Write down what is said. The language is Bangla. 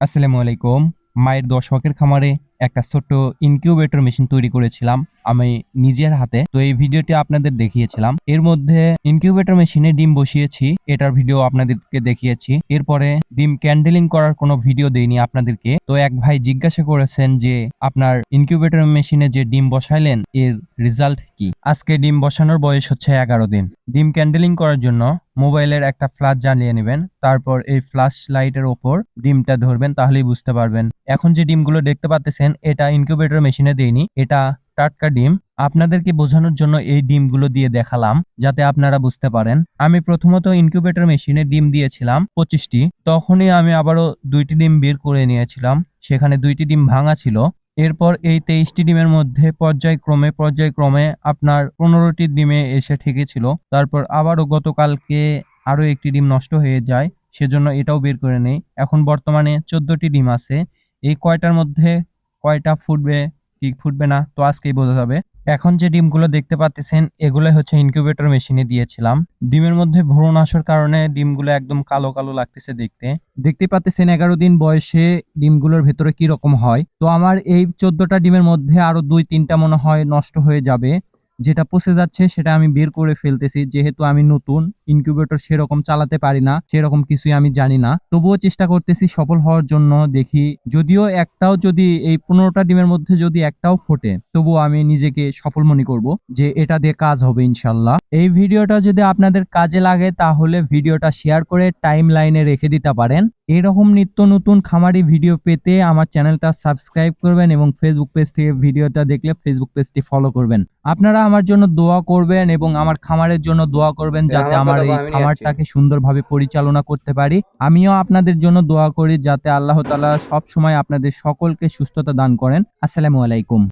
আসসালামু আলাইকুম। মায়ের দশ শখের খামারে একটা ছোট্ট ইনকিউবেটর মেশিন তৈরি করেছিলাম। আমি নিজের হাতে। তো এই ভিডিওটি আপনাদের দেখিয়েছিলাম। এর মধ্যে ইনকিউবেটর মেশিনে ডিম বসিয়েছি। এটার ভিডিও আপনাদেরকে দেখিয়েছি। এরপরে ডিম ক্যান্ডেলিং করার কোনো ভিডিও দেইনি আপনাদেরকে। তো এক ভাই জিজ্ঞাসা করেছেন যে, আপনার ইনকিউবেটর মেশিনে যে ডিম বসাইলেন, এর রেজাল্ট কি? আজকে ডিম বসানোর বয়স হচ্ছে এগারো দিন। ডিম ক্যান্ডেলিং করার জন্য মোবাইলের একটা ফ্ল্যাশ জ্বালিয়ে নেবেন। তারপর এই ফ্ল্যাশ লাইটের ওপর ডিমটা ধরবেন, তাহলেই বুঝতে পারবেন। এখন যে ডিমগুলো দেখতে পাচ্ছেন এটা ইনকিউবেটর মেশিনে দেইনি, এটা টাটকা ডিম। আপনাদেরকে বোঝানোর জন্য এই ডিমগুলো দিয়ে দেখালাম, যাতে আপনারা বুঝতে পারেন। আমি প্রথমত ইনকিউবেটর মেশিনে ডিম দিয়েছিলাম পঁচিশটি, তখনই আমি আবারও দুইটি ডিম বের করে নিয়েছিলাম, সেখানে দুইটি ডিম ভাঙা ছিল। এরপর এই তেইশটি ডিমের মধ্যে পর্যায়ক্রমে পর্যায়ক্রমে আপনার পনেরোটি ডিমে এসে ঠেকেছিল। তারপর আবারও গতকালকে আরও একটি ডিম নষ্ট হয়ে যায়, সেজন্য এটাও বের করে নেই। এখন বর্তমানে চোদ্দটি ডিম আছে। এই কয়টার মধ্যে কয়টা ফুটবে, কি ফুটবে না, তো আজকেই বোঝা যাবে। এখন যে ডিমগুলো দেখতে পাচ্ছেন এগুলো হচ্ছে ইনকিউবেটর মেশিনে দিয়েছিলাম। ডিমের মধ্যে ভ্রূণ আসার কারণে ডিমগুলো একদম কালো কালো লাগতেছে দেখতে। দেখতে পাচ্ছেন এগারো দিন বয়সে ডিমগুলোর ভেতরে কি রকম হয়। তো আমার এই চোদ্দটা ডিমের মধ্যে আরও দুই তিনটা মনে হয় নষ্ট হয়ে যাবে। যেটা পচে যাচ্ছে সেটা আমি বের করে ফেলতেছি। যেহেতু আমি নতুন ইনকিউবেটর সেরকম চালাতে পারি না, সেরকম কিছুই আমি জানি না। তবুও চেষ্টা করতেছি সফল হওয়ার জন্য দেখি, যদিও একটাও যদি এই পনেরোটা ডিমের মধ্যে যদি একটাও ফোটে, তবুও আমি নিজেকে সফল মনে করব যে এটা দিয়ে কাজ হবে ইনশাল্লাহ। এই ভিডিওটা যদি আপনাদের কাজে লাগে, তাহলে ভিডিওটা শেয়ার করে টাইম লাইনে রেখে দিতে পারেন। এরকম নিত্য নতুন খামারি ভিডিও পেতে আমার চ্যানেলটা সাবস্ক্রাইব করবেন এবং ফেসবুক পেজ থেকে ভিডিওটা দেখলে ফেসবুক পেজটি ফলো করবেন। আপনারা আমার জন্য দোয়া করবেন এবং আমার খামারের জন্য দোয়া করবেন যাতে আমার এই খামারটাকে সুন্দরভাবে পরিচালনা করতে পারি। আমিও আপনাদের জন্য দোয়া করি যাতে আল্লাহ তাআলা সব সময় আপনাদের সকলকে সুস্থতা দান করেন। আসসালামু আলাইকুম।